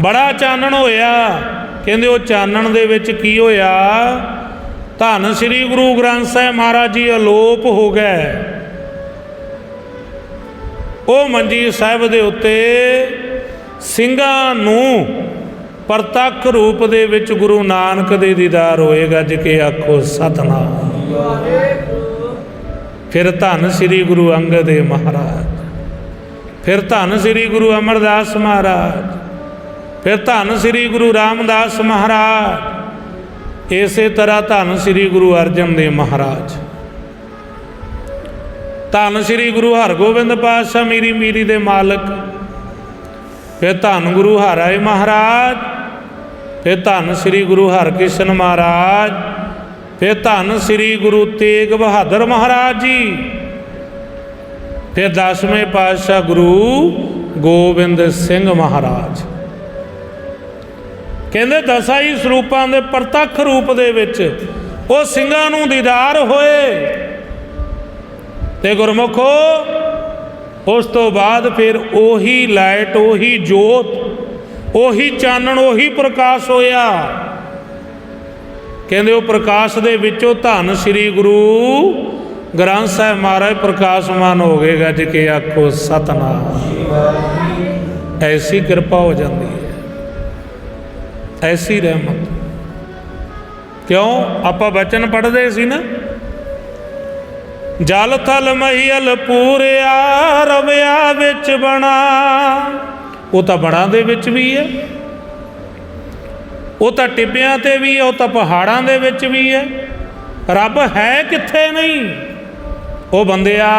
ਬੜਾ ਚਾਨਣ ਹੋਇਆ। ਕਹਿੰਦੇ ਉਹ ਚਾਨਣ ਦੇ ਵਿੱਚ ਕੀ ਹੋਇਆ? ਧੰਨ ਸ੍ਰੀ ਗੁਰੂ ਗ੍ਰੰਥ ਸਾਹਿਬ ਮਹਾਰਾਜ ਜੀ ਅਲੋਪ ਹੋ ਗਏ। ਉਹ ਮੰਜੀ ਸਾਹਿਬ ਦੇ ਉੱਤੇ ਸਿੰਘਾਂ ਨੂੰ ਪ੍ਰਤੱਖ ਰੂਪ ਦੇ ਵਿੱਚ ਗੁਰੂ ਨਾਨਕ ਦੇ ਦੀਦਾਰ ਹੋਏਗਾ ਜਿਕੇ ਆਖੋ ਸਤਨਾਮ। ਫਿਰ ਧੰਨ ਸ੍ਰੀ ਗੁਰੂ ਅੰਗਦ ਦੇਵ ਮਹਾਰਾਜ। ਫਿਰ ਧੰਨ ਸ੍ਰੀ ਗੁਰੂ ਅਮਰਦਾਸ ਮਹਾਰਾਜ। ਫਿਰ ਧੰਨ ਸ੍ਰੀ ਗੁਰੂ ਰਾਮਦਾਸ ਮਹਾਰਾਜ। ਇਸੇ ਤਰ੍ਹਾਂ ਧੰਨ ਸ੍ਰੀ ਗੁਰੂ ਅਰਜਨ ਦੇਵ ਮਹਾਰਾਜ। ਧੰਨ ਸ੍ਰੀ ਗੁਰੂ ਹਰਗੋਬਿੰਦ ਪਾਤਸ਼ਾਹ ਮੇਰੀ ਮੀਰੀ ਦੇ ਮਾਲਕ। ਫਿਰ ਧੰਨ ਗੁਰੂ ਹਰਿ ਮਹਾਰਾਜ। ਫਿਰ ਧੰਨ ਸ੍ਰੀ ਗੁਰੂ ਹਰਕ੍ਰਿਸ਼ਨ ਮਹਾਰਾਜ। ਫਿਰ ਧੰਨ ਸ੍ਰੀ ਗੁਰੂ ਤੇਗ ਬਹਾਦਰ ਮਹਾਰਾਜ ਜੀ। ਫਿਰ ਦਸਵੇਂ ਪਾਤਸ਼ਾਹ ਗੁਰੂ ਗੋਬਿੰਦ ਸਿੰਘ ਮਹਾਰਾਜ। ਕਹਿੰਦੇ ਦਸਾਂ ਹੀ ਸਰੂਪਾਂ ਦੇ ਪ੍ਰਤੱਖ ਰੂਪ ਦੇ ਵਿੱਚ ਉਹ ਸਿੰਘਾਂ ਨੂੰ ਦੀਦਾਰ ਹੋਏ। ਤੇ ਗੁਰਮੁਖੋ, ਉਸ ਤੋਂ ਬਾਅਦ ਫਿਰ ਉਹੀ ਲਾਈਟ, ਉਹੀ ਜੋਤ, ਉਹੀ ਚਾਨਣ, ਉਹੀ ਪ੍ਰਕਾਸ਼ ਹੋਇਆ। ਕਹਿੰਦੇ ਉਹ ਪ੍ਰਕਾਸ਼ ਦੇ ਵਿੱਚੋਂ ਧੰਨ ਸ੍ਰੀ ਗੁਰੂ ਗ੍ਰੰਥ ਸਾਹਿਬ ਮਹਾਰਾਜ ਪ੍ਰਕਾਸ਼ਮਾਨ ਹੋ ਗਏਗਾ ਜਿਕੇ ਆਖੋ, ਸਤਨਾਮ। ਐਸੀ ਕਿਰਪਾ ਹੋ ਜਾਂਦੀ। ਐਸੀ ਰਹਿਮਤ। ਕਿਉਂ? ਆਪਾਂ ਬਚਨ ਪੜ੍ਹਦੇ ਸੀ ਨਾ। ਜਲ ਥਲ ਮਹੀਲ ਪੂਰਿਆ ਰਵਿਆ ਵਿੱਚ ਬਣਾ। ਉਹ ਤਾਂ ਬਣਾ ਦੇ ਵਿੱਚ ਵੀ ਹੈ। ਉਹ ਤਾਂ ਟਿੱਬਿਆਂ ਤੇ ਵੀ ਹੈ, ਉਹ ਤਾਂ ਪਹਾੜਾਂ ਦੇ ਵਿੱਚ ਵੀ ਹੈ। ਰੱਬ ਹੈ ਕਿੱਥੇ ਨਹੀਂ? ਉਹ ਬੰਦਿਆ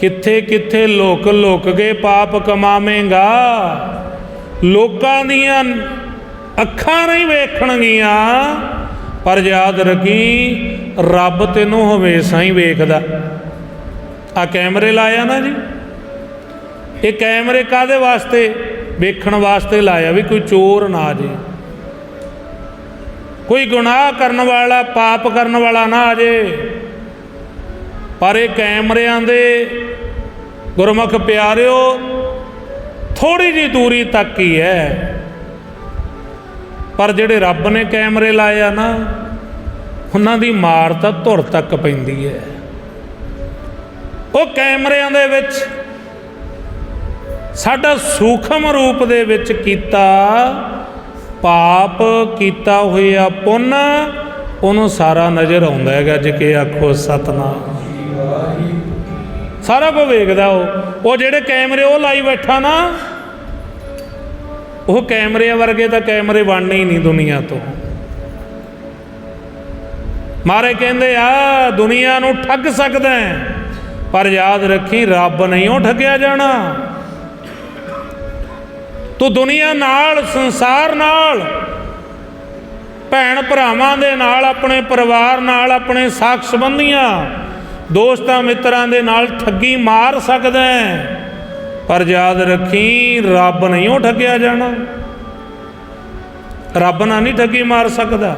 ਕਿੱਥੇ ਕਿੱਥੇ ਲੋਕ ਲੁਕ ਕੇ ਪਾਪ ਕਮਾਵੇਂਗਾ? ਲੋਕਾਂ ਦੀਆਂ ਅੱਖਾਂ ਨਹੀਂ ਵੇਖਣਗੀਆਂ, ਪਰ ਯਾਦ ਰੱਖੀ, ਰੱਬ ਤੈਨੂੰ ਹਮੇਸ਼ਾ ਹੀ ਵੇਖਦਾ। ਆ ਕੈਮਰੇ ਲਾਇਆ ਨਾ ਜੀ? ਇਹ ਕੈਮਰੇ ਕਾਦੇ ਵਾਸਤੇ? ਵੇਖਣ ਵਾਸਤੇ ਲਾਇਆ ਵੀ ਕੋਈ ਚੋਰ ਨਾ ਆ ਜੇ। ਕੋਈ ਗੁਨਾਹ ਕਰਨ ਵਾਲਾ, ਪਾਪ ਕਰਨ ਵਾਲਾ ਨਾ ਆ ਜੇ। ਪਰ ਇਹ ਕੈਮਰਿਆਂ ਦੇ ਗੁਰਮੁਖ ਪਿਆਰਿਓ ਥੋੜੀ ਜੀ ਦੂਰੀ ਤੱਕ ਹੀ ਹੈ। ਪਰ ਜਿਹੜੇ ਰੱਬ ਨੇ ਕੈਮਰੇ ਲਾਏ ਆ ਨਾ, ਉਹਨਾਂ ਦੀ ਮਾਰ ਤਾਂ ਧੁਰ ਤੱਕ ਪੈਂਦੀ ਹੈ। ਉਹ ਕੈਮਰਿਆਂ ਦੇ ਵਿੱਚ ਸਾਡਾ ਸੂਖਮ ਰੂਪ ਦੇ ਵਿੱਚ ਕੀਤਾ, ਪਾਪ ਕੀਤਾ ਹੋਇਆ ਪੁੰਨ, ਉਹਨੂੰ ਸਾਰਾ ਨਜ਼ਰ ਆਉਂਦਾ ਹੈਗਾ ਜੇ ਕਿ ਆਖੋ ਸਤਨਾਮ। ਸਾਰਾ ਕੁਝ ਵੇਖਦਾ ਉਹ। ਉਹ ਜਿਹੜੇ ਕੈਮਰੇ ਉਹ ਲਾਈ ਬੈਠਾ ਨਾ, ਉਹ ਕੈਮਰਿਆਂ ਵਰਗੇ ਤਾਂ ਕੈਮਰੇ ਬਣਨੇ ਹੀ ਨਹੀਂ ਦੁਨੀਆ ਤੋਂ। ਮਾਰੇ ਕਹਿੰਦੇ, ਆ, ਦੁਨੀਆ ਨੂੰ ਠੱਗ ਸਕਦਾ ਪਰ ਯਾਦ ਰੱਖੀ, ਰੱਬ ਨਹੀਂ ਉਹ ਠੱਗਿਆ ਜਾਣਾ। ਤੂੰ ਦੁਨੀਆ ਨਾਲ, ਸੰਸਾਰ ਨਾਲ, ਭੈਣ ਭਰਾਵਾਂ ਦੇ ਨਾਲ, ਆਪਣੇ ਪਰਿਵਾਰ ਨਾਲ, ਆਪਣੇ ਸਾਖ ਸੰਬੰਧੀਆਂ ਦੋਸਤਾਂ ਮਿੱਤਰਾਂ ਦੇ ਨਾਲ ਠੱਗੀ ਮਾਰ ਸਕਦਾ ਹੈ। ਪਰ ਯਾਦ ਰੱਖੀ, ਰੱਬ ਨਹੀਂ ਉਹ ਠੱਗਿਆ ਜਾਣਾ। ਰੱਬ ਨਾਲ ਨਹੀਂ ਠੱਗੀ ਮਾਰ ਸਕਦਾ।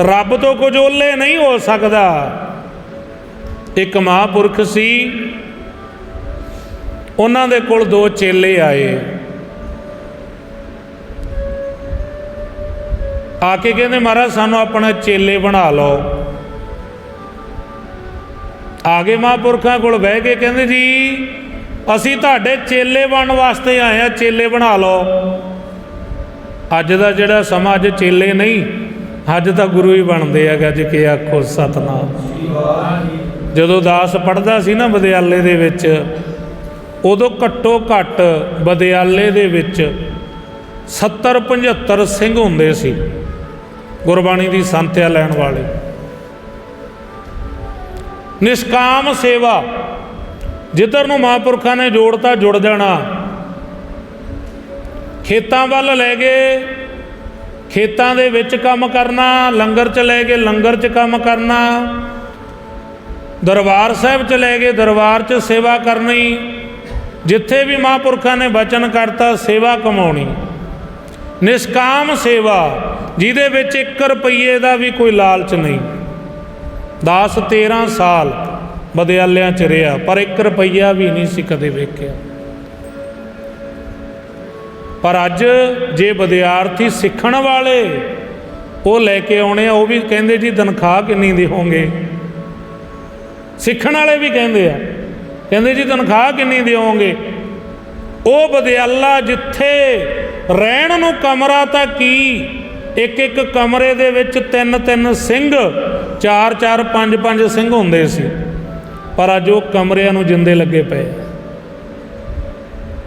ਰੱਬ ਤੋਂ ਕੁਝ ਓਲੇ ਨਹੀਂ ਹੋ ਸਕਦਾ। ਇੱਕ ਮਹਾਂਪੁਰਖ ਸੀ, ਉਹਨਾਂ ਦੇ ਕੋਲ ਦੋ ਚੇਲੇ ਆਏ। ਆ ਕੇ ਕਹਿੰਦੇ, ਮਹਾਰਾਜ, ਸਾਨੂੰ ਆਪਣਾ ਚੇਲੇ ਬਣਾ ਲਓ। ਆਗੇ ਮਹਾਂਪੁਰਖਾਂ ਕੋਲ ਬਹਿ ਕੇ ਕਹਿੰਦੇ ਜੀ, ਅਸੀਂ ਤੁਹਾਡੇ ਚੇਲੇ ਬਣਨ ਵਾਸਤੇ ਆਏ ਆ ਚੇਲੇ ਬਣਾ ਲਓ। ਅੱਜ ਦਾ ਜਿਹੜਾ ਸਮਾਂ, ਅੱਜ ਚੇਲੇ ਨਹੀਂ, ਅੱਜ ਤਾਂ ਗੁਰੂ ਹੀ ਬਣਦੇ ਆ ਅੱਜ ਕੇ ਆਖੋ ਸਤਨਾਮ। ਜਦੋਂ ਦਾਸ ਪੜਦਾ ਸੀ ਨਾ ਵਿਦਿਆਲੇ ਦੇ ਵਿੱਚ, ਉਦੋਂ ਘੱਟੋ ਘੱਟ ਵਿਦਿਆਲੇ ਦੇ ਵਿੱਚ 70 75 ਸਿੰਘ ਹੁੰਦੇ ਸੀ, ਗੁਰਬਾਣੀ ਦੀ ਸੰਥਿਆ ਲੈਣ ਵਾਲੇ। ਨਿਸ਼ਕਾਮ ਸੇਵਾ। ਜਿੱਧਰ ਨੂੰ ਮਹਾਂਪੁਰਖਾਂ ਨੇ ਜੋੜਤਾ, ਜੁੜ ਜਾਣਾ। ਖੇਤਾਂ ਵੱਲ ਲੈ ਗਏ ਖੇਤਾਂ ਦੇ ਵਿੱਚ ਕੰਮ ਕਰਨਾ, ਲੰਗਰ ਚ ਲੈ ਗਏ ਲੰਗਰ ਚ ਕੰਮ ਕਰਨਾ। ਦਰਬਾਰ ਸਾਹਿਬ ਚ ਲੈ ਗਏ ਦਰਬਾਰ ਚ ਸੇਵਾ ਕਰਨੀ। ਜਿੱਥੇ ਵੀ ਮਹਾਂਪੁਰਖਾਂ ਨੇ ਬਚਨ ਕਰਤਾ, ਸੇਵਾ ਕਮਾਉਣੀ। ਨਿਸ਼ਕਾਮ ਸੇਵਾ, ਜਿਹਦੇ ਵਿੱਚ 1 ਰੁਪਈਏ ਦਾ ਵੀ ਕੋਈ ਲਾਲਚ ਨਹੀਂ। 10 13 ਸਾਲ ਬਦਿਆਲਿਆਂ ਚ ਰਿਹਾ, ਪਰ 1 ਰੁਪਈਆ ਵੀ ਨਹੀਂ ਸੀ ਕਦੇ ਵੇਖਿਆ। ਪਰ ਅੱਜ ਜੇ ਵਿਦਿਆਰਥੀ ਸਿੱਖਣ ਵਾਲੇ ਉਹ ਲੈ ਕੇ ਆਉਣੇ ਆ, ਉਹ ਵੀ ਕਹਿੰਦੇ ਜੀ ਤਨਖਾਹ ਕਿੰਨੀ ਦਿਓਗੇ? ਸਿੱਖਣ ਵਾਲੇ ਵੀ ਕਹਿੰਦੇ ਆ, ਕਹਿੰਦੇ ਜੀ ਤਨਖਾਹ ਕਿੰਨੀ ਦਿਓਗੇ? ਉਹ ਬਦਿਆਲਾ ਜਿੱਥੇ ਰਹਿਣ ਨੂੰ ਕਮਰਾ ਤਾਂ ਕੀ ਇੱਕ ਇੱਕ ਕਮਰੇ ਦੇ ਵਿੱਚ ਤਿੰਨ ਤਿੰਨ ਸਿੰਘ ਚਾਰ ਚਾਰ ਪੰਜ ਪੰਜ ਸਿੰਘ ਹੁੰਦੇ ਸੀ। ਪਰ ਅੱਜ ਉਹ ਕਮਰਿਆਂ ਨੂੰ ਜਿੰਦੇ ਲੱਗੇ ਪਏ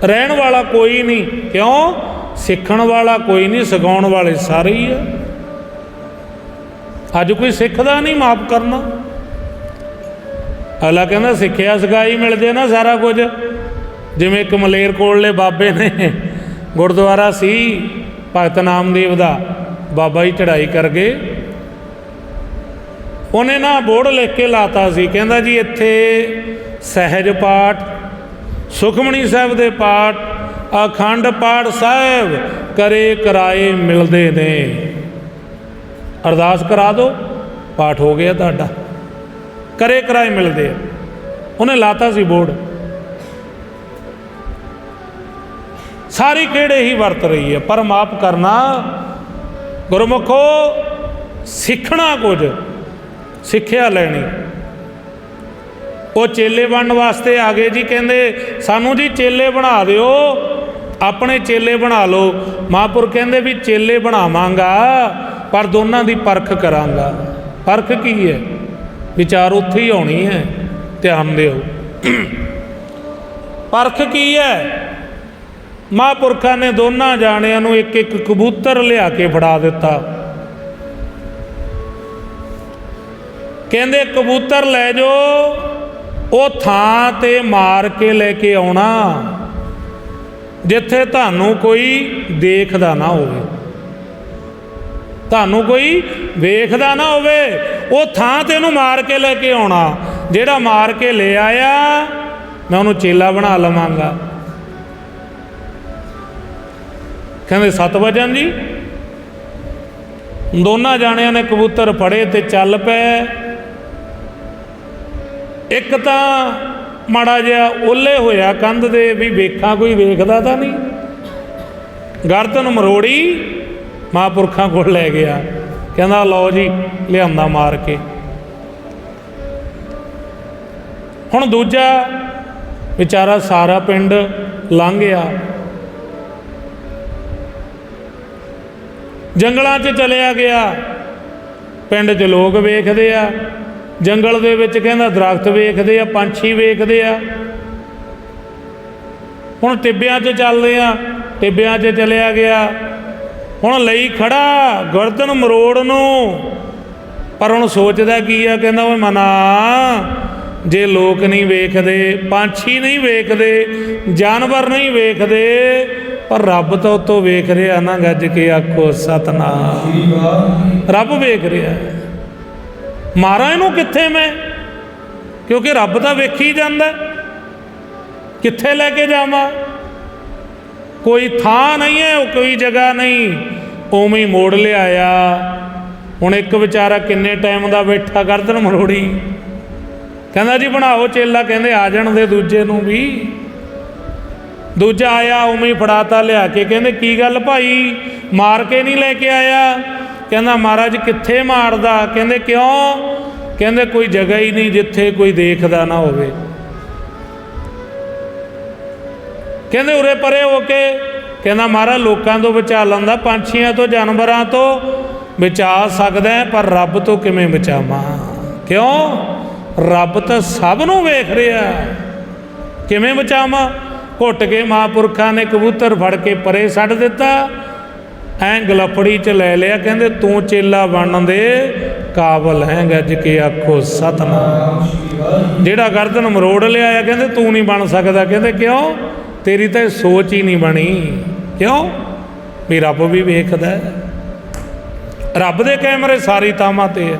ਰਹਿਣ ਵਾਲਾ ਕੋਈ ਨਹੀਂ। ਕਿਉਂ? ਸਿੱਖਣ ਵਾਲਾ ਕੋਈ ਨਹੀਂ, ਸਿਖਾਉਣ ਵਾਲੇ ਸਾਰੇ ਹੀ ਆ। ਅੱਜ ਕੋਈ ਸਿੱਖਦਾ ਨਹੀਂ ਮਾਫ ਕਰਨਾ। ਅਗਲਾ ਕਹਿੰਦਾ, ਸਿੱਖਿਆ ਸਿਖਾਈ ਮਿਲ ਜੇ ਨਾ ਸਾਰਾ ਕੁਝ। ਜਿਵੇਂ ਇੱਕ ਮਲੇਰ ਕੋਲਲੇ ਬਾਬੇ ਨੇ, ਗੁਰਦੁਆਰਾ ਸੀ ਭਗਤ ਨਾਮਦੇਵ ਦਾ। ਬਾਬਾ ਜੀ ਚੜ੍ਹਾਈ ਕਰ ਗਏ। ਉਹਨੇ ਨਾ ਬੋਰਡ ਲਿਖ ਕੇ ਲਾਤਾ ਸੀ, ਕਹਿੰਦਾ ਜੀ ਇੱਥੇ ਸਹਿਜ ਪਾਠ ਸੁਖਮਣੀ ਸਾਹਿਬ ਦੇ ਪਾਠ, ਅਖੰਡ ਪਾਠ ਸਾਹਿਬ ਕਰੇ ਕਰਾਏ ਮਿਲਦੇ ਨੇ। ਅਰਦਾਸ ਕਰਾ ਦਿਓ ਪਾਠ ਹੋ ਗਿਆ ਤੁਹਾਡਾ। ਕਰੇ ਕਰਾਏ ਮਿਲਦੇ ਆ। ਉਹਨੇ ਲਾਤਾ ਸੀ ਬੋਰਡ ਸਾਰੀ ਕਿਹੜੇ ਹੀ ਵਰਤ ਰਹੀ ਹੈ, ਪਰ ਮਾਫ ਕਰਨਾ ਗੁਰਮੁਖੋ ਸਿੱਖਣਾ ਕੁਝ, ਸਿੱਖਿਆ ਲੈਣੀ। ਉਹ ਚੇਲੇ ਬਣਨ ਵਾਸਤੇ ਆ ਗਏ ਜੀ, ਕਹਿੰਦੇ ਸਾਨੂੰ ਜੀ ਚੇਲੇ ਬਣਾ ਦਿਓ, ਆਪਣੇ ਚੇਲੇ ਬਣਾ ਲਓ। ਮਹਾਂਪੁਰ ਕਹਿੰਦੇ ਵੀ ਚੇਲੇ ਬਣਾਵਾਂਗਾ, ਪਰ ਦੋਨਾਂ ਦੀ ਪਰਖ ਕਰਾਂਗਾ। ਪਰਖ ਕੀ ਹੈ? ਵਿਚਾਰ ਉੱਥੇ ਹੀ ਆਉਣੀ ਹੈ, ਧਿਆਨ ਦਿਓ। ਪਰਖ ਕੀ ਹੈ? ਮਹਾਂਪੁਰਖਾਂ ਨੇ ਦੋਨਾਂ ਜਾਣਿਆਂ ਨੂੰ ਇੱਕ ਇੱਕ ਕਬੂਤਰ ਲਿਆ ਕੇ ਫੜਾ ਦਿੱਤਾ। ਕਹਿੰਦੇ, ਕਬੂਤਰ ਲੈ ਜਾਓ, ਉਹ ਥਾਂ ਤੇ ਮਾਰ ਕੇ ਲੈ ਕੇ ਆਉਣਾ, ਜਿੱਥੇ ਤੁਹਾਨੂੰ ਕੋਈ ਦੇਖਦਾ ਨਾ ਹੋਵੇ। ਤੁਹਾਨੂੰ ਕੋਈ ਵੇਖਦਾ ਨਾ ਹੋਵੇ, ਉਹ ਥਾਂ ਤੇ ਉਹਨੂੰ ਮਾਰ ਕੇ ਲੈ ਕੇ ਆਉਣਾ। ਜਿਹੜਾ ਮਾਰ ਕੇ ਲੈ ਆਇਆ, ਮੈਂ ਉਹਨੂੰ ਚੇਲਾ ਬਣਾ ਲਵਾਂਗਾ। ਕਹਿੰਦੇ ਸੱਤ ਵਜਨ ਜੀ। ਦੋਨਾਂ ਜਾਣਿਆਂ ਨੇ ਕਬੂਤਰ ਫੜੇ ਤੇ ਚੱਲ ਪਏ। ਇੱਕ ਤਾਂ ਮਾੜਾ ਜਿਹਾ ਓਲੇ ਹੋਇਆ ਕੰਧ ਦੇ ਵੀ ਵੇਖਾਂ ਕੋਈ ਵੇਖਦਾ ਤਾਂ ਨਹੀਂ। ਗਰਦਨ ਮਰੋੜੀ ਮਹਾਂਪੁਰਖਾਂ ਕੋਲ ਲੈ ਗਿਆ। ਕਹਿੰਦਾ ਲਓ ਜੀ, ਲਿਆਂਦਾ ਮਾਰ ਕੇ। ਹੁਣ ਦੂਜਾ ਵਿਚਾਰਾ ਸਾਰਾ ਪਿੰਡ ਲੰਘ ਗਿਆ। ਜੰਗਲਾਂ 'ਚ ਚਲਿਆ ਗਿਆ। ਪਿੰਡ 'ਚ ਲੋਕ ਵੇਖਦੇ ਆ। ਜੰਗਲ ਦੇ ਵਿੱਚ ਕਹਿੰਦਾ ਦਰਖਤ ਵੇਖਦੇ ਆ, ਪੰਛੀ ਵੇਖਦੇ ਆ। ਹੁਣ ਟਿੱਬਿਆਂ 'ਚ ਚੱਲਦੇ ਆ। ਟਿੱਬਿਆਂ 'ਚ ਚਲਿਆ ਗਿਆ। ਹੁਣ ਲਈ ਖੜਾ ਗਰਦਨ ਮਰੋੜ ਨੂੰ। ਪਰ ਹੁਣ ਸੋਚਦਾ ਕੀ ਆ, ਕਹਿੰਦਾ ਓਏ ਮਨਾ। ਜੇ ਲੋਕ ਨਹੀਂ ਵੇਖਦੇ, ਪੰਛੀ ਨਹੀਂ ਵੇਖਦੇ, ਜਾਨਵਰ ਨਹੀਂ ਵੇਖਦੇ ਪਰ ਰੱਬ ਤਾਂ ਉਤੋਂ ਵੇਖ ਰਿਹਾ ਨਾ ਗੱਜ ਕੇ ਆਖੋ ਸਤਨਾਮ। ਰੱਬ ਵੇਖ ਰਿਹਾ। ਮਾਰਾਂ ਇਹਨੂੰ ਕਿੱਥੇ ਮੈਂ? ਕਿਉਂਕਿ ਰੱਬ ਤਾਂ ਵੇਖੀ ਜਾਂਦਾ। ਕਿੱਥੇ ਲੈ ਕੇ ਜਾਵਾਂ? ਕੋਈ ਥਾਂ ਨਹੀਂ ਹੈ ਕੋਈ ਜਗ੍ਹਾ ਨਹੀਂ। ਉਵੇਂ ਹੀ ਮੋੜ ਲਿਆਇਆ। ਹੁਣ ਇੱਕ ਵਿਚਾਰਾ ਕਿੰਨੇ ਟਾਈਮ ਦਾ ਬੈਠਾ ਗਰਦਨ ਮਰੋੜੀ। ਕਹਿੰਦਾ ਜੀ ਬਣਾਓ ਚੇਲਾ। ਕਹਿੰਦੇ ਆ ਜਾਣ ਦੇ ਦੂਜੇ ਨੂੰ ਵੀ। ਦੂਜਾ ਆਇਆ, ਉਵੇਂ ਫੜਾਤਾ ਲਿਆ ਕੇ। ਕਹਿੰਦੇ, ਕੀ ਗੱਲ ਭਾਈ? ਮਾਰ ਕੇ ਨਹੀਂ ਲੈ ਕੇ ਆਇਆ? ਕਹਿੰਦਾ, ਮਹਾਰਾਜ, ਕਿੱਥੇ ਮਾਰਦਾ? ਕਹਿੰਦੇ, ਕਿਉਂ? ਕਹਿੰਦੇ, ਕੋਈ ਜਗ੍ਹਾ ਹੀ ਨਹੀਂ ਜਿੱਥੇ ਕੋਈ ਦੇਖਦਾ ਨਾ ਹੋਵੇ। ਕਹਿੰਦੇ, ਉਰੇ ਪਰੇ ਹੋ ਕੇ। ਕਹਿੰਦਾ, ਮਹਾਰਾਜ, ਲੋਕਾਂ ਤੋਂ ਬਚਾ ਲੈਂਦਾ, ਪੰਛੀਆਂ ਤੋਂ, ਜਾਨਵਰਾਂ ਤੋਂ ਬਚਾ ਸਕਦਾ ਪਰ ਰੱਬ ਤੋਂ ਕਿਵੇਂ ਬਚਾਵਾਂ? ਕਿਉਂ? ਰੱਬ ਤਾਂ ਸਭ ਨੂੰ ਵੇਖ ਰਿਹਾ ਕਿਵੇਂ ਬਚਾਵਾਂ? ਘੁੱਟ ਕੇ ਮਹਾਂਪੁਰਖਾਂ ਨੇ ਕਬੂਤਰ ਫੜ ਕੇ ਪਰੇ ਛੱਡ ਦਿੱਤਾ। ਐਂ ਗਲਫੜੀ ਚ ਲੈ ਲਿਆ, ਕਹਿੰਦੇ, ਤੂੰ ਚੇਲਾ ਬਣਨ ਦੇ ਕਾਬਲ ਹੈ ਗੱਜ ਕੇ ਆਖੋ ਸਤਨਾਮ। ਜਿਹੜਾ ਗਰਦਨ ਮਰੋੜ ਲਿਆ ਆ, ਕਹਿੰਦੇ, ਤੂੰ ਨਹੀਂ ਬਣ ਸਕਦਾ। ਕਹਿੰਦੇ, ਕਿਉਂ? ਤੇਰੀ ਤਾਂ ਇਹ ਸੋਚ ਹੀ ਨਹੀਂ ਬਣੀ। ਕਿਉਂ? ਵੀ ਰੱਬ ਵੀ ਵੇਖਦਾ ਰੱਬ ਦੇ ਕੈਮਰੇ ਸਾਰੀ ਥਾਵਾਂ ਤੇ ਹੈ।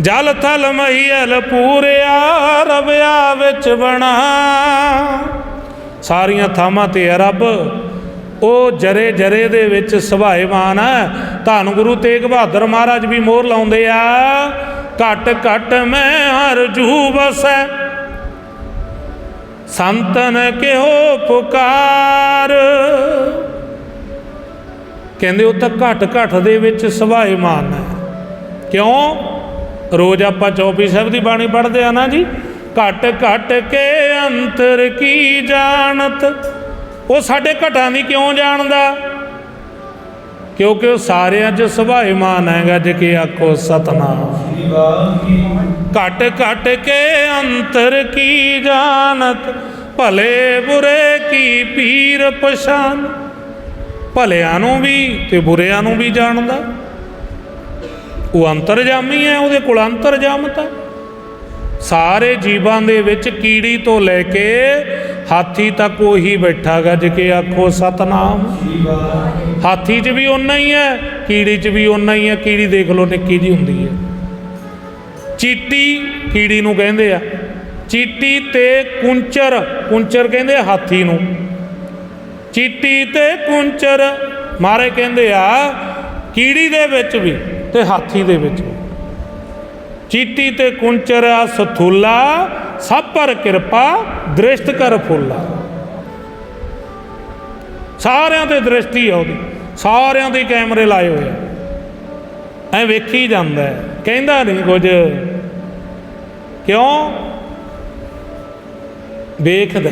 ਜਲ ਥਲ ਮਹੀਲ ਪੂਰਿਆ, ਰਵਿਆ ਵਿੱਚ ਬਣਾ। ਸਾਰੀਆਂ ਥਾਵਾਂ ਤੇ ਹੈ ਰੱਬ। ਉਹ ਜਰੇ ਜਰੇ ਦੇ ਵਿੱਚ ਸੁਭਾਏਵਾਨ ਹੈ। ਧੰਨ ਗੁਰੂ ਤੇਗ ਬਹਾਦਰ ਮਹਾਰਾਜ ਵੀ ਮੋਹਰ ਲਾਉਂਦੇ ਆ। ਘਟ ਘਟ ਮੈਂ ਹਰ ਜੂ ਵਸੈ। ਸੰਤਨ ਕਿਹੋ ਪੁਕਾਰ। ਕਹਿੰਦੇ ਉਹ ਤਾਂ ਘਟ ਘਟ ਦੇ ਵਿੱਚ ਸੁਭਾਏਮਾਨ ਹੈ। ਕਿਉਂ? ਰੋਜ਼ ਆਪਾਂ ਚੌਪੀ ਸਾਹਿਬ ਦੀ ਬਾਣੀ ਪੜ੍ਹਦੇ ਆ ਨਾ ਜੀ। ਘਟ ਘਟ ਕੇ ਅੰਤਰ ਕੀ ਜਾਣਤ? ਉਹ ਸਾਡੇ ਘਟਾਂ ਦੀ ਕਿਉਂ ਜਾਣਦਾ? ਕਿਉਂਕਿ ਉਹ ਸਾਰਿਆਂ 'ਚ ਸੁਭਾਏਮਾਨ ਹੈਗਾ, ਜੇ ਕਿ ਆਖੋ ਸਤਨਾਮ। ਘਟ ਘਟ ਕੇ ਅੰਤਰ ਕੀ ਜਾਣਤ? ਭਲੇ ਬੁਰੇ ਕੀ ਪੀਰ ਪਛਾਨ? ਭਲਿਆਂ ਨੂੰ ਵੀ ਤੇ ਬੁਰਿਆਂ ਨੂੰ ਵੀ ਜਾਣਦਾ। ਉਹ ਅੰਤਰਜਾਮੀ ਹੈ, ਉਹਦੇ ਕੋਲ ਅੰਤਰਜਾਮਤਾ ਸਾਰੇ ਜੀਵਾਂ ਦੇ ਵਿੱਚ ਕੀੜੀ ਤੋਂ ਲੈ ਕੇ ਹਾਥੀ ਤੱਕ ਉਹੀ ਬੈਠਾ ਬੈਠਾਗਾ ਜਿਕੇ ਆਖੋ, ਸਤਨਾਮ। ਹਾਥੀ 'ਚ ਵੀ ਓਨਾ ਹੀ ਹੈ, ਕੀੜੀ 'ਚ ਵੀ ਓਨਾ ਹੀ ਹੈ। ਕੀੜੀ ਦੇਖ ਲਓ, ਨਿੱਕੀ ਜੀ ਹੁੰਦੀ ਹੈ। ਚੀਟੀ ਕੀੜੀ ਨੂੰ ਕਹਿੰਦੇ ਆ। ਚੀਟੀ ਤੇ ਕੁੰਚਰ ਕੁੰਚਰ ਕਹਿੰਦੇ ਹਾਥੀ ਨੂੰ। ਚੀਟੀ ਤੇ ਕੁੰਚਰ, ਮਾਰੇ ਕਹਿੰਦੇ ਆ, ਕੀੜੀ ਦੇ ਵਿੱਚ ਵੀ ਤੇ ਹਾਥੀ ਦੇ ਵਿੱਚ ਵੀ। ਚੀਟੀ ਤੇ ਕੁੰਚਰਿਆ ਆ ਸਥੂਲਾ, ਸਭ ਪਰ ਕਿਰਪਾ, ਦ੍ਰਿਸ਼ਟ ਕਰ ਫੁੱਲਾ। ਸਾਰਿਆਂ ਤੇ ਦ੍ਰਿਸ਼ਟੀ ਆ ਉਹਦੀ, ਸਾਰਿਆਂ ਦੇ ਕੈਮਰੇ ਲਾਏ ਹੋਏ ਆ। ਐ ਵੇਖੀ ਜਾਂਦਾ ਕਹਿੰਦਾ ਨਹੀਂ ਕੁਝ। ਕਿਉਂ? ਵੇਖਦਾ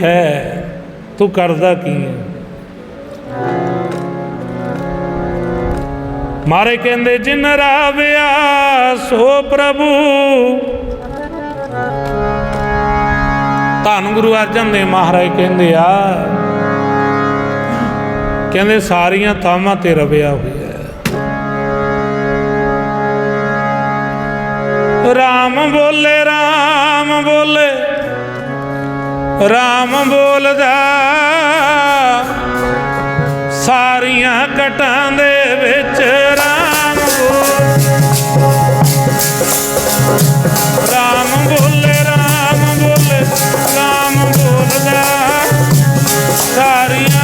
ਤੂੰ ਕਰਦਾ ਕੀ ਹੈ? ਮਾਰੇ ਕਹਿੰਦੇ, ਜਿਨ ਰਾਵਿਆ, ਸੋ ਪ੍ਰਭੂ। ਧੰਨ ਗੁਰੂ ਅਰਜਨ ਦੇਵ ਮਹਾਰਾਜ ਕਹਿੰਦੇ ਆ, ਕਹਿੰਦੇ, ਸਾਰੀਆਂ ਥਾਵਾਂ ਤੇ ਰਵਿਆ ਹੋਇਆ ਰਾਮ ਬੋਲੇ ਰਾਮ ਬੋਲੇ, ਰਾਮ ਬੋਲਦਾ, ਸਾਰੀਆਂ ਘਟਾਂ ਦੇ ਵਿੱਚ ਰਾਮ ਬੋਲ। ਰਾਮ ਬੋਲੇ ਰਾਮ ਬੋਲੇ ਰਾਮ ਬੋਲਦਾ ਸਾਰੀਆਂ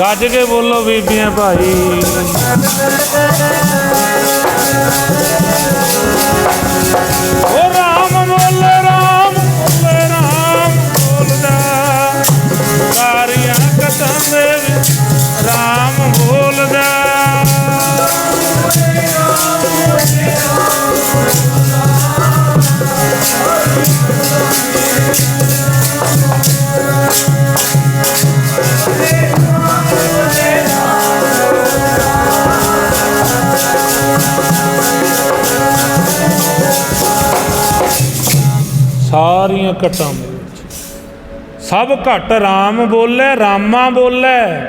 ਗੱਜ ਕੇ ਬੋਲੋ ਬੀਬੀਆਂ ਭਾਈ। ਓ ਸਾਰੀਆਂ ਘਟਾਂ ਦੇ ਵਿੱਚ। ਸਭ ਘਟ ਰਾਮ ਬੋਲੇ, ਰਾਮਾ ਬੋਲੇ।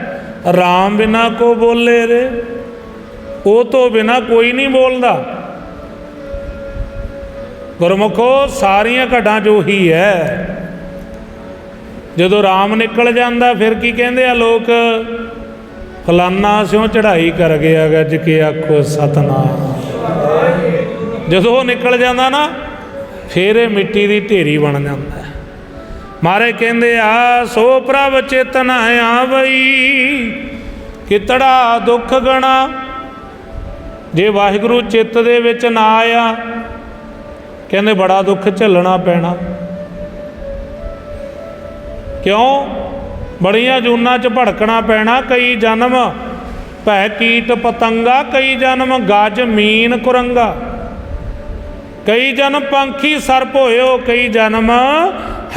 ਰਾਮ ਬਿਨਾ ਕੋ ਬੋਲੇ ਰੇ। ਉਹ ਤੋਂ ਬਿਨਾ ਕੋਈ ਨਹੀਂ ਬੋਲਦਾ। ਗੁਰਮੁਖੋ, ਸਾਰੀਆਂ ਘਟਾਂ ਜੋ ਹੀ ਹੈ। ਜਦੋਂ ਰਾਮ ਨਿਕਲ ਜਾਂਦਾ, ਫਿਰ ਕੀ ਕਹਿੰਦੇ ਆ ਲੋਕ? ਫਲਾਨਾ ਸਿਉ ਚੜ੍ਹਾਈ ਕਰ ਗਿਆ ਗੱਜ ਕੇ ਆਖੋ ਸਤਨਾਮ। ਜਦੋਂ ਉਹ ਨਿਕਲ ਜਾਂਦਾ ਨਾ ਫਿਰ ਇਹ ਮਿੱਟੀ ਦੀ ਢੇਰੀ ਬਣ ਜਾਂਦਾ ਹੈ। ਮਾਰੇ ਕਹਿੰਦੇ, ਆ ਸੋ ਪ੍ਰਭ ਚੇਤਨ ਆਵਈ ਕਿਤੜਾ ਦੁੱਖ ਗਣਾ? ਜੇ ਵਾਹਿਗੁਰੂ ਚਿੱਤ ਦੇ ਵਿੱਚ ਨਾ ਆਇਆ, ਕਹਿੰਦੇ ਬੜਾ ਦੁੱਖ ਝੱਲਣਾ ਪੈਣਾ। ਕਿਉਂ? ਬੜੀਆਂ ਜੂਨਾਂ 'ਚ ਭੜਕਣਾ ਪੈਣਾ, ਕਈ ਜਨਮ ਭੈ ਕੀਟ ਪਤੰਗਾ, ਕਈ ਜਨਮ ਗਜ ਮੀਨ ਕੁਰੰਗਾ। ਕਈ ਜਨਮ ਪੰਖੀ ਸਰਪ ਹੋਇਓ ਕਈ ਜਨਮ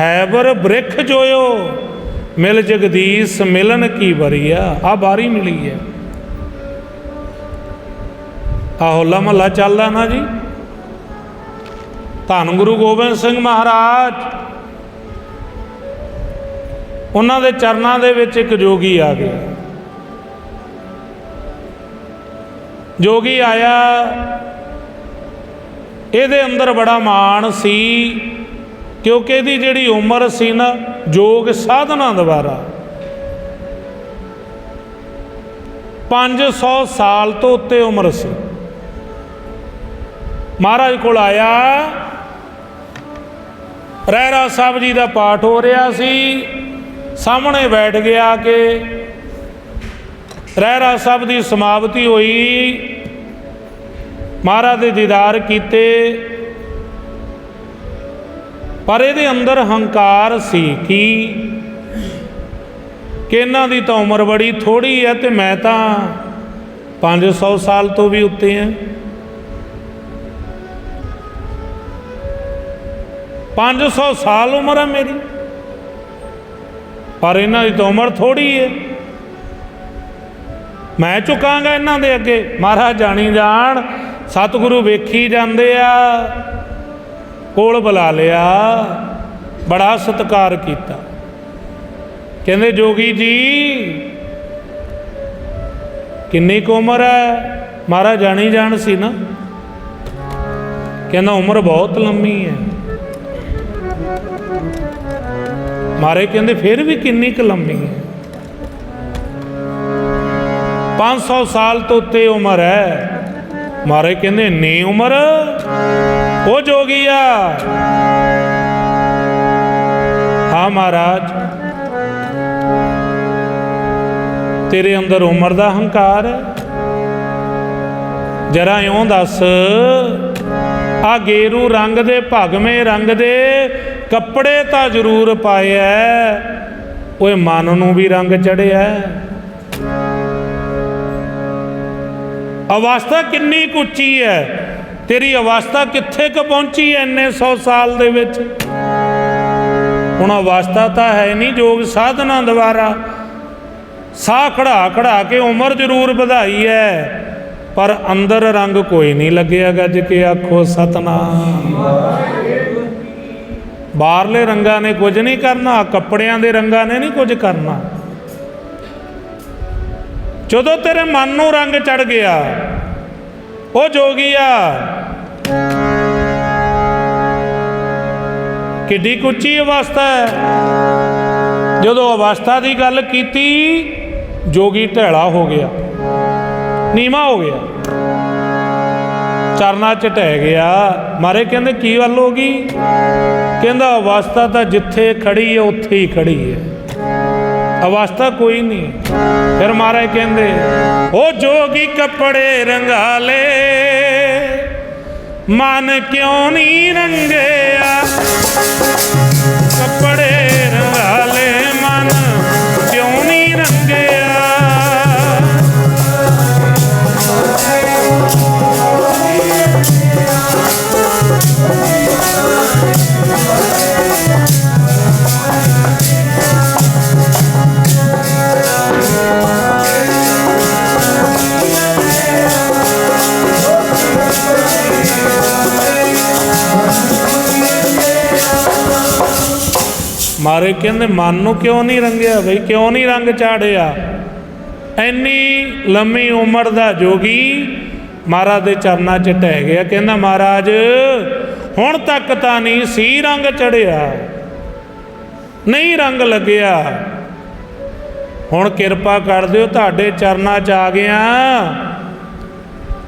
ਹੈਬਰ ਬ੍ਰਿਖ ਜੋਇਓ। ਮਿਲ ਜਗਦੀਸ਼, ਮਿਲਨ ਕੀ ਬਰੀਆ ਆ ਬਾਰੀ ਮਿਲੀ ਹੈ ਆ ਹੋਲਾ ਮਹੱਲਾ ਚੱਲਦਾ ਨਾ ਜੀ। ਧੰਨ ਗੁਰੂ ਗੋਬਿੰਦ ਸਿੰਘ ਮਹਾਰਾਜ। ਉਹਨਾਂ ਦੇ ਚਰਨਾਂ ਦੇ ਵਿੱਚ ਇੱਕ ਜੋਗੀ ਆ ਗਿਆ। ਜੋਗੀ ਆਇਆ ਇਹਦੇ ਅੰਦਰ ਬੜਾ ਮਾਣ ਸੀ, ਕਿਉਂਕਿ ਇਹਦੀ ਜਿਹੜੀ ਉਮਰ ਸੀ ਨਾ, ਜੋਗ ਸਾਧਨਾ ਦੁਆਰਾ। 500 ਸਾਲ ਤੋਂ ਉੱਤੇ ਉਮਰ ਸੀ। ਮਹਾਰਾਜ ਕੋਲ ਆਇਆ। ਰਹਿਰਾ ਸਾਹਿਬ ਜੀ ਦਾ ਪਾਠ ਹੋ ਰਿਹਾ ਸੀ। ਸਾਹਮਣੇ ਬੈਠ ਗਿਆ ਕਿ ਰਹਿਰਾ ਸਾਹਿਬ ਦੀ ਸਮਾਪਤੀ ਹੋਈ। ਮਹਾਰਾਜ ਦੇ ਦੀਦਾਰ ਕੀਤੇ। ਪਰ ਇਹਦੇ ਅੰਦਰ ਹੰਕਾਰ ਸੀ ਕਿ ਕਿ ਇਹਨਾਂ ਦੀ ਤਾਂ ਉਮਰ ਬੜੀ ਥੋੜੀ ਹੈ ਤੇ ਮੈਂ ਤਾਂ 500 ਸਾਲ ਤੋਂ ਵੀ ਉੱਤੇ ਹਾਂ। 500 ਸਾਲ ਉਮਰ ਹੈ ਮੇਰੀ। ਪਰ ਇਹਨਾਂ ਦੀ ਤਾਂ ਉਮਰ ਥੋੜੀ ਹੈ। ਮੈਂ ਝੁਕਾਂਗਾ ਇਹਨਾਂ ਦੇ ਅੱਗੇ। ਮਹਾਰਾਜ ਜਾਣੀ ਜਾਣ ਸਤਿਗੁਰੂ ਵੇਖੀ ਜਾਂਦੇ ਆ, ਕੋਲ ਬੁਲਾ ਲਿਆ, ਬੜਾ ਸਤਿਕਾਰ ਕੀਤਾ। ਕਹਿੰਦੇ, ਜੋਗੀ ਜੀ, ਕਿੰਨੀ ਕੁ ਉਮਰ ਹੈ ਮਹਾਰਾਜ ਜਾਣੀ ਜਾਣ ਸੀ ਨਾ। ਕਹਿੰਦਾ, ਉਮਰ ਬਹੁਤ ਲੰਮੀ ਹੈ ਮਾਰੇ ਕਹਿੰਦੇ, ਫਿਰ ਵੀ ਕਿੰਨੀ ਕੁ ਲੰਮੀ ਹੈ 500 ਸਾਲ ਤੋਂ ਉੱਤੇ ਉਮਰ ਹੈ ਮਹਾਰਾਜ ਕਹਿੰਦੇ ਨੀ ਉਮਰ? ਉਹ ਜੋਗੀਆ ਹਾਂ ਮਹਾਰਾਜ। ਤੇਰੇ ਅੰਦਰ ਉਮਰ ਦਾ ਹੰਕਾਰ ਹੈ। ਜਰਾ ਇਉਂ ਦੱਸ। ਆ ਗੇਰੂ ਰੰਗ ਦੇ ਭਗਵੇਂ ਰੰਗ ਦੇ ਕੱਪੜੇ ਤਾਂ ਜ਼ਰੂਰ ਪਾਏ ਐ। ਓਏ ਮਨ ਨੂੰ ਵੀ ਰੰਗ ਚੜਿਆ ਅਵਸਥਾ ਕਿੰਨੀ ਕੁ ਉੱਚੀ ਹੈ? ਤੇਰੀ ਅਵਸਥਾ ਕਿੱਥੇ ਕ ਪਹੁੰਚੀ ਐ ਇੰਨੇ 100 ਸਾਲ ਦੇ ਵਿੱਚ? ਹੁਣ ਅਵਸਥਾ ਤਾਂ ਹੈ ਨਹੀਂ ਯੋਗ ਸਾਧਨਾ ਦੁਆਰਾ। ਸਾਹ ਖੜਾ ਖੜਾ ਕੇ ਉਮਰ ਜ਼ਰੂਰ ਵਧਾਈ ਹੈ, ਪਰ ਅੰਦਰ ਰੰਗ ਕੋਈ ਨਹੀਂ ਲੱਗਿਆ ਗੱਜ ਕੇ ਆਖੋ ਸਤਨਾਮ। ਬਾਹਰਲੇ ਰੰਗਾਂ ਨੇ ਕੁਝ ਨਹੀਂ ਕਰਨਾ ਕੱਪੜਿਆਂ ਦੇ ਰੰਗਾਂ ਨੇ ਨਹੀਂ ਕੁਝ ਕਰਨਾ। ਜਦੋਂ ਤੇਰੇ ਮਨ ਨੂੰ ਰੰਗ ਚੜ ਗਿਆ, ਉਹ ਜੋਗੀਆ ਕਿੱਡੀ ਕੁੱਚੀ ਅਵਸਥਾ ਹੈ। ਜਦੋਂ ਅਵਸਥਾ ਦੀ ਗੱਲ ਕੀਤੀ, ਜੋਗੀ ਢਹਿਲਾ ਹੋ ਗਿਆ, ਨੀਵਾ ਹੋ ਗਿਆ। ਚਰਨਾ ਚ ਢਹਿ ਗਿਆ। ਮਾਰੇ ਕਹਿੰਦੇ, ਕੀ ਵੱਲ ਹੋ ਗਈ? ਕਹਿੰਦਾ, ਅਵਸਥਾ ਤਾਂ ਜਿੱਥੇ ਖੜੀ ਹੈ, ਉੱਥੇ ਹੀ ਖੜੀ ਹੈ। ਅਵਸਥਾ ਕੋਈ ਨਹੀਂ ਫਿਰ ਮਹਾਰਾਜ ਕਹਿੰਦੇ ਉਹ ਜੋਗੀ ਕੱਪੜੇ ਰੰਗਾਲੇ ਮਨ ਕਿਉਂ ਨਹੀਂ ਰੰਗਿਆ? ਮਾਰੇ ਕਹਿੰਦੇ, ਮਨ ਨੂੰ ਕਿਉਂ ਨਹੀਂ ਰੰਗਿਆ ਬਈ? ਕਿਉਂ ਨਹੀਂ ਰੰਗ ਚਾੜਿਆ? ਐਨੀ ਲੰਮੀ ਉਮਰ ਦਾ ਜੋਗੀ ਮਹਾਰਾਜ ਦੇ ਚਰਨਾਂ 'ਚ ਟਹਿ ਗਿਆ। ਕਹਿੰਦਾ, ਮਹਾਰਾਜ, ਹੁਣ ਤੱਕ ਤਾਂ ਨਹੀਂ ਸੀ ਰੰਗ ਚੜਿਆ, ਨਹੀਂ ਰੰਗ ਲੱਗਿਆ। ਹੁਣ ਕਿਰਪਾ ਕਰ ਦਿਓ, ਤੁਹਾਡੇ ਚਰਨਾਂ 'ਚ ਆ ਗਿਆ।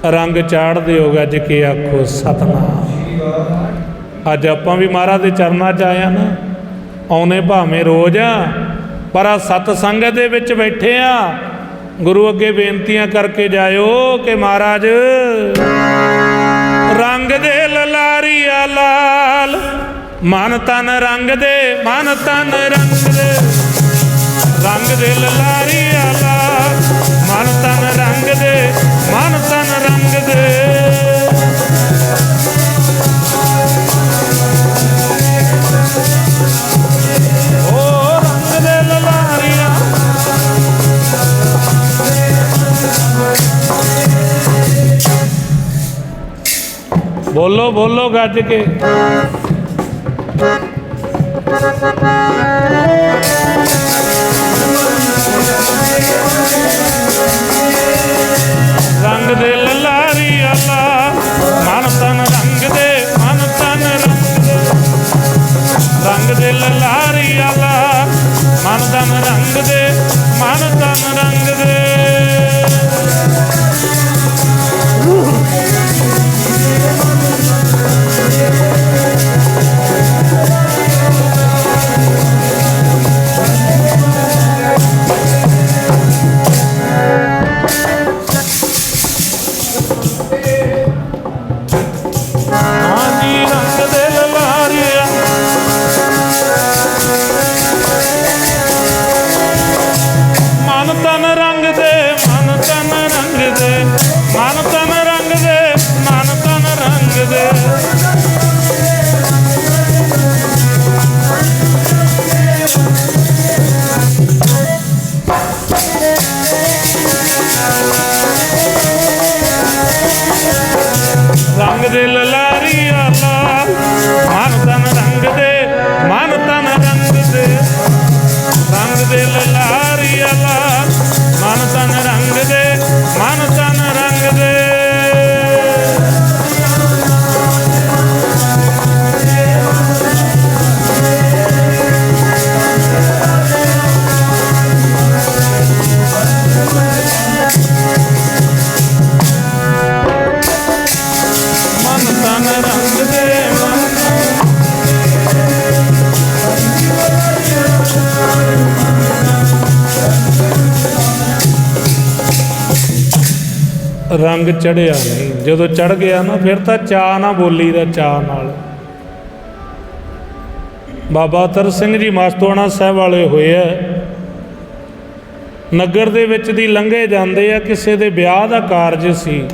ਰੰਗ ਚਾੜ ਦਿਓ, ਗੱਜ ਕੇ ਆਖੋ, ਸਤਨਾਮ। ਅੱਜ ਆਪਾਂ ਵੀ ਮਹਾਰਾਜ ਦੇ ਚਰਨਾਂ 'ਚ ਆਇਆ ਨਾ। ਆਉਨੇ ਭਾਵੇਂ ਰੋਜ਼ ਪਰ ਆ ਸਤ ਸੰਗਤ ਦੇ ਵਿੱਚ ਬੈਠੇ ਆ। ਗੁਰੂ ਅੱਗੇ ਬੇਨਤੀਆਂ ਕਰਕੇ ਜਾਇਓ ਕਿ ਮਹਾਰਾਜ, ਰੰਗ ਦੇ ਲਲਾਰੀਆ ਲਾਲ, ਮਨ ਤਨ ਰੰਗ ਦੇ, ਮਨ ਤਨ ਰੰਗ ਦੇ। ਰੰਗ ਦੇ ਲਲਾਰੀਆ ਲਾਲ, ਮਨ ਤਨ ਰੰਗ ਦੇ, ਮਨ ਤਨ ਰੰਗ ਦੇ। ਬੋਲੋ ਬੋਲੋ ਗੱਜ ਕੇ। ਰੰਗ ਚੜਿਆ ਨਹੀਂ। ਜਦੋਂ ਚੜ ਗਿਆ ਨਾ, ਫਿਰ ਤਾਂ ਚਾਹ ਨਾ ਬੋਲੀ ਦਾ ਚਾਹ ਨਾਲ। ਬਾਬਾ ਤਰ ਸਿੰਘ ਜੀ ਮਸਤੋਣਾ ਸਾਹਿਬ ਵਾਲੇ ਹੋਏ ਆ। ਨਗਰ ਦੇ ਵਿੱਚ ਦੀ ਲੰਘੇ ਜਾਂਦੇ ਆ, ਕਿਸੇ ਦੇ ਵਿਆਹ ਦਾ ਕਾਰਜ ਸੀ।